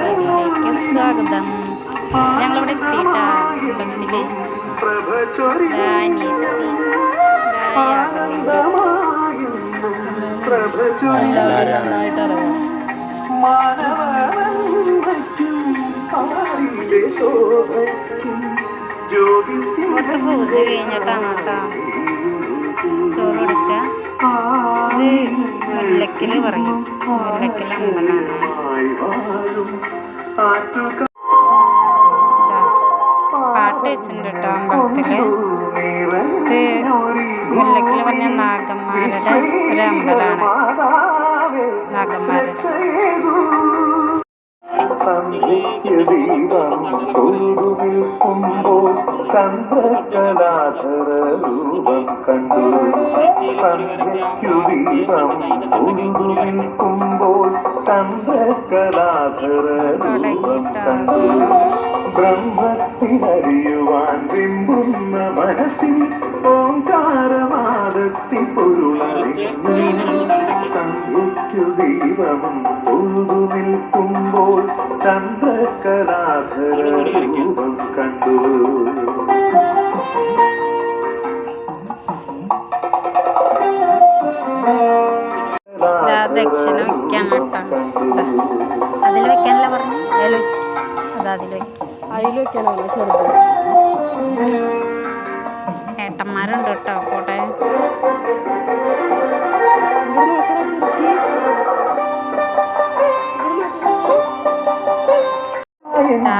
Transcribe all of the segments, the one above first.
വീഡിയോയിലേക്ക് സ്വാഗതം. ഞങ്ങളിവിടെ എത്തിയിട്ടാ അറിയാം ഇവിടുത്തെ പൂജ കഴിഞ്ഞിട്ടാണ് കേട്ടോ. മുല്ലക്കൽ പറയും. ഇതാ, പാട്ട് വെച്ചിട്ടുണ്ട് കേട്ടോ അമ്പലത്തിൽ. പറഞ്ഞ നാഗന്മാരുടെ ഒരു അമ്പലമാണ്. നാഗന്മാരുടെ. ദീപം ചന്ദ്രകലാധര രൂപം കണ്ടു. സന്ധ്യയ്ക്കു ഉണ്ടു നിൽക്കുമ്പോൾ ചന്ദ്രകലാധര രൂപം കണ്ടു. ബ്രഹ്മത്തിനറിയുവാൻ വിമ്പുന്ന മനസ്സിൽ ഓംകാരമാദത്തി പൊരുളറിഞ്ഞു സന്ധ്യയ്ക്കു ദീപം കൊണ്ടു നിൽക്കുമ്പോൾ ചന്ദ്രകലാധര രൂപം കണ്ടു. അതിൽ വെക്കാനല്ല പറഞ്ഞു? അതിൽ അതാ അതിൽ വെക്കാം. അതിൽ വെക്കാനാണ് ചെറുത്. ഏട്ടന്മാരുണ്ട് കേട്ടോ പോട്ടെ.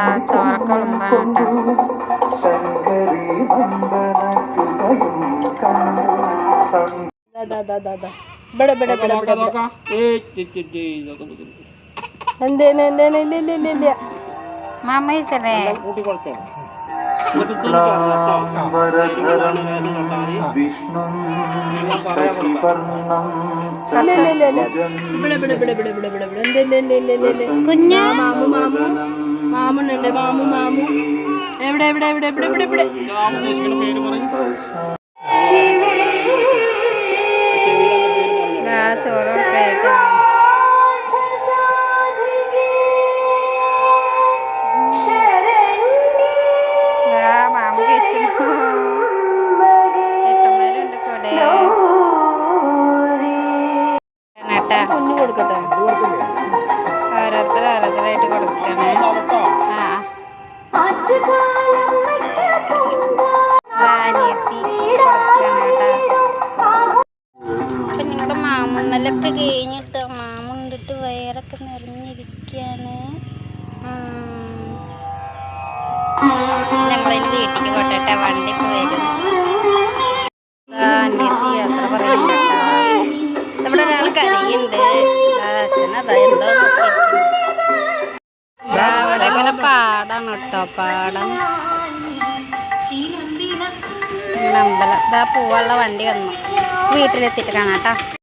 ചെറുക്കി വിളമ്പാണ് കേട്ടോ. ദാ ദാ ദാ ദാ. ഇവിടെ എന്തേന് എന്തേന്? ഇല്ല ഇല്ല ഇല്ല ഇല്ല. കുഞ്ഞ് മാമു മാമു മാമുണ്ട് മാമു മാമു. എവിടെ എവിടെ എവിടെ എവിടെ എവിടെ? കേട്ടാ കുഞ്ഞു കൊടുക്കട്ടെ. ഓരോരുത്തർ ഓരോരുത്തരായിട്ട് കൊടുക്കണേ. ആ അപ്പൊ നിങ്ങളുടെ മാമുണ്ണലൊക്കെ കഴിഞ്ഞിട്ട്? മാമുണ്ടിട്ട് വയറൊക്കെ നിറഞ്ഞിരിക്കാണ് ഞങ്ങളതിന് വീട്ടിലേക്ക് പോട്ടെ വണ്ടി വരും. ഇവിടെ ഇങ്ങനെ പാടാണ് കേട്ടോ പാടം. അമ്പലം ഇതാ പോവാനുള്ള വണ്ടി വന്നു. വീട്ടിലെത്തിയിട്ട് കാണാം കേട്ടോ.